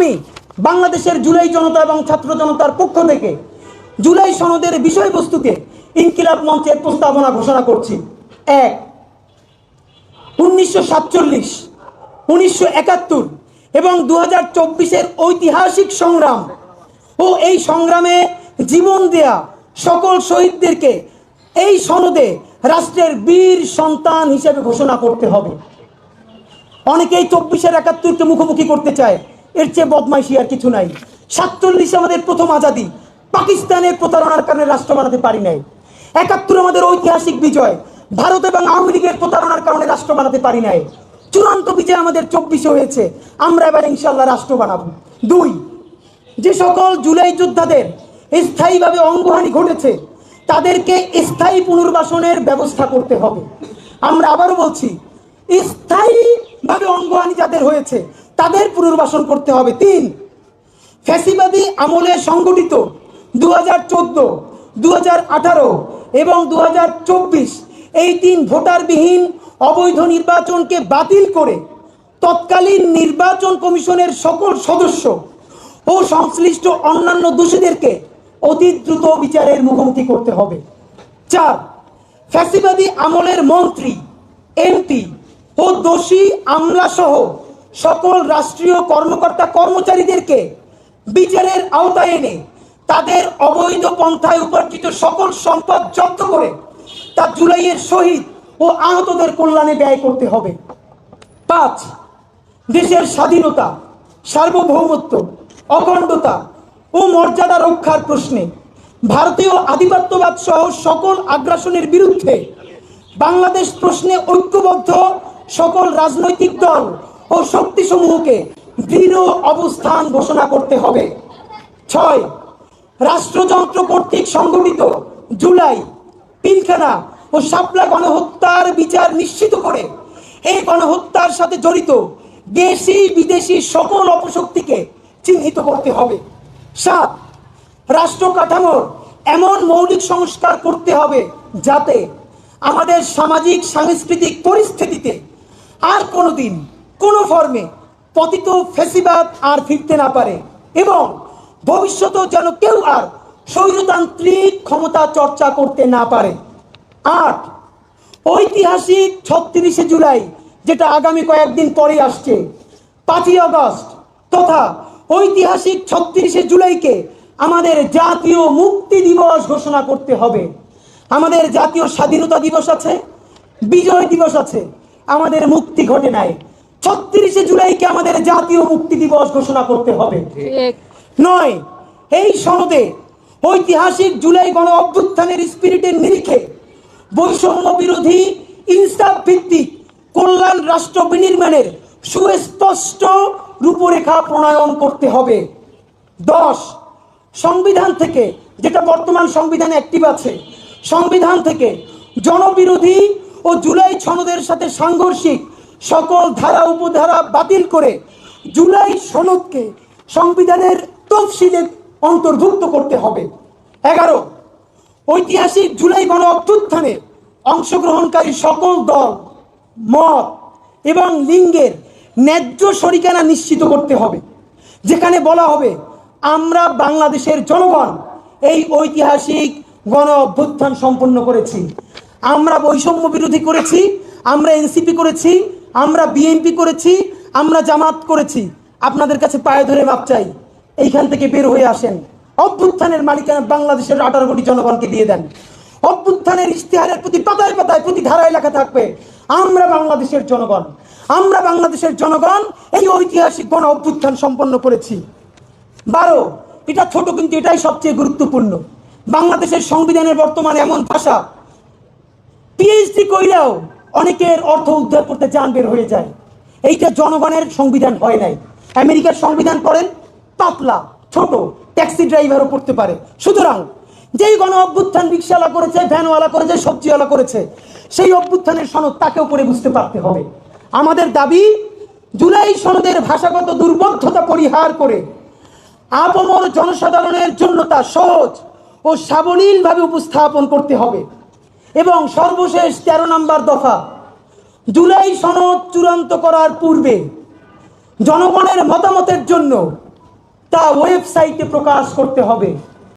আমি বাংলাদেশের জুলাই জনতা এবং ছাত্র জনতার পক্ষ থেকে জুলাই সনদের বিষয়বস্তুকে ইনকিলাব মঞ্চের প্রস্তাবনা ঘোষণা করছি। এক, উনিশশো সাতচল্লিশ, উনিশশো একাত্তর এবং দু হাজার চব্বিশের ঐতিহাসিক সংগ্রাম ও এই সংগ্রামে জীবন দেয়া সকল শহীদদেরকে এই সনদে রাষ্ট্রের বীর সন্তান হিসেবে ঘোষণা করতে হবে। অনেকেই চব্বিশের একাত্তরকে মুখোমুখি করতে চায়। এর চেয়ে বদমাইশি আর কিছু নাই। সাতচল্লিশে আমাদের প্রথম আজাদি পাকিস্তানের প্রতারণার কারণে রাষ্ট্র বানাতে পারি নাই। একাত্তর আমাদের ঐতিহাসিক বিজয়, ভারত এবং আওয়ামী লীগের প্রতারণার কারণে রাষ্ট্র বানাতে পারি নাই। চূড়ান্ত বিজয় আমাদের চব্বিশে হয়েছে, আমরা এবার ইনশাল্লাহ রাষ্ট্র বানাবো। দুই, যে সকল জুলাই যোদ্ধাদের স্থায়ীভাবে অঙ্গহানি ঘটেছে, তাদেরকে স্থায়ী পুনর্বাসনের ব্যবস্থা করতে হবে। আমরা আবারও বলছি, স্থায়ীভাবে অঙ্গহানি যাদের হয়েছে তাদের পুনর্বাসন করতে হবে। তিন, ফ্যাসিবাদী আমলে সংগঠিত দু হাজার চোদ্দ দু হাজার আঠারো এবং দু হাজার চব্বিশ এই তিন ভোটারবিহীন অবৈধ নির্বাচনকে বাতিল করে তৎকালীন নির্বাচন কমিশনের সকল সদস্য ও সংশ্লিষ্ট অন্যান্য দোষীদেরকে অতি দ্রুত বিচারের মুখোমুখি করতে হবে। চার, ফ্যাসিবাদী আমলের মন্ত্রী, এমপি ও দোষী আমলাসহ সকল রাষ্ট্রীয় কর্মকর্তা কর্মচারীদেরকে বিচারের আওতায় এনে তাদের অবৈধ পন্থায় উপার্জিত সকল সম্পদ জব্দ করে তা জুলাইয়ের শহীদ ও আহতদের কল্যাণে ব্যয় করতে হবে। পাঁচ, দেশের স্বাধীনতা, সার্বভৌমত্ব, অখণ্ডতা ও মর্যাদা রক্ষার প্রশ্নে ভারতীয় আধিপত্যবাদ সহ সকল আগ্রাসনের বিরুদ্ধে বাংলাদেশ প্রশ্নে ঐক্যবদ্ধ সকল রাজনৈতিক দল ও শক্তিসমূহকে দৃঢ় অবস্থান ঘোষণা করতে হবে। ছয়, রাষ্ট্রযন্ত্র কর্তৃক সংগঠিত জুলাই, পিলখানা ও শাপলা গণহত্যার বিচার নিশ্চিত করে। এই গণহত্যার সাথে জড়িত দেশি, বিদেশি সকল অপশক্তিকে চিহ্নিত করতে হবে। সাত, রাষ্ট্র কাঠামোর এমন মৌলিক সংস্কার করতে হবে যাতে আমাদের সামাজিক, সাংস্কৃতিক পরিস্থিতিতে আর কোনোদিন কোনো ফর্মে পতিত ফেসিবাদ আর ফিরতে না পারে এবং ভবিষ্যতেও যেন কেউ আর স্বৈরতান্ত্রিক ক্ষমতা চর্চা করতে না পারে। আট, ঐতিহাসিক ছত্রিশে জুলাই, যেটা আগামী কয়েকদিন পরে আসছে, পাঁচই আগস্ট, তথা ঐতিহাসিক ছত্রিশে জুলাইকে আমাদের জাতীয় মুক্তি দিবস ঘোষণা করতে হবে। আমাদের জাতীয় স্বাধীনতা দিবস আছে, বিজয় দিবস আছে, আমাদের মুক্তি ঘটে নাই। ছত্রিশে জুলাইকে আমাদের জাতীয় মুক্তি দিবস ঘোষণা করতে হবে। নয় এই সনদে ঐতিহাসিক জুলাই গণ অভ্যুত্থানের স্পিরিটের নিরিখে বৈষম্য বিরোধী ইনসাফ ভিত্তিক কল্যাণ রাষ্ট্র বিনির্মাণের সুস্পষ্ট রূপরেখা প্রণয়ন করতে হবে। দশ সংবিধান থেকে যেটা বর্তমান সংবিধানে অ্যাক্টিভ আছে সংবিধান থেকে জনবিরোধী ও জুলাই সনদের সাথে সাংঘর্ষিক সকল ধারা উপধারা বাতিল করে জুলাই সনদকে সংবিধানের তফসিলে অন্তর্ভুক্ত করতে হবে। এগারো, ঐতিহাসিক জুলাই গণ অভ্যুত্থানে অংশগ্রহণকারী সকল দল, মত এবং লিঙ্গের ন্যায্য শরিকানা নিশ্চিত করতে হবে। যেখানে বলা হবে, আমরা বাংলাদেশের জনগণ এই ঐতিহাসিক গণ অভ্যুত্থান সম্পন্ন করেছি। আমরা বৈষম্য বিরোধী করেছি, আমরা এনসিপি করেছি আমরা বিএনপি করেছি, আমরা জামাত করেছি। আপনাদের কাছে পায়ে ধরে মাপ চাই। এইখান থেকে বের হয়ে আসেন। অভ্যুত্থানের মালিকানা বাংলাদেশের আঠারো কোটি জনগণকে দিয়ে দেন। অভ্যুত্থানের ইশতেহারের প্রতি পাতায় পাতায়, প্রতি ধারায় লেখা থাকবে, আমরা বাংলাদেশের জনগণ। আমরা বাংলাদেশের জনগণ, এই ঐতিহাসিক গণ অভ্যুত্থান সম্পন্ন করেছি। বারো, এটা ছোট কিন্তু এটাই সবচেয়ে গুরুত্বপূর্ণ। বাংলাদেশের সংবিধানের বর্তমানে এমন ভাষা পিএইচডি কইলেও অনেকের অর্থ উদ্ধার করতে যান বের হয়ে যায়। এইটা জনগণের সংবিধান হয় নাই। আমেরিকার সংবিধান পড়েন পাতলা, ছোট, ট্যাক্সি ড্রাইভারও পড়তে পারে। সুতরাং, যেই গণ অভ্যুত্থান রিক্সাওয়ালা করেছে, ভ্যানওয়ালা করেছে, সবজিওয়ালা করেছে, সেই অভ্যুত্থানের সনদ তাকেও পড়ে বুঝতে পারতে হবে। আমাদের দাবি, জুলাই সনদের ভাষাগত দুর্বোধ্যতা পরিহার করে আপমর জনসাধারণের জন্য তা সহজ ও সাবলীলভাবে উপস্থাপন করতে হবে। এবং সর্বশেষ তেরো নম্বর দফা, জুলাই সনদ চূড়ান্ত করার পূর্বে জনগণের মতামতের জন্য তা ওয়েবসাইটে প্রকাশ করতে হবে।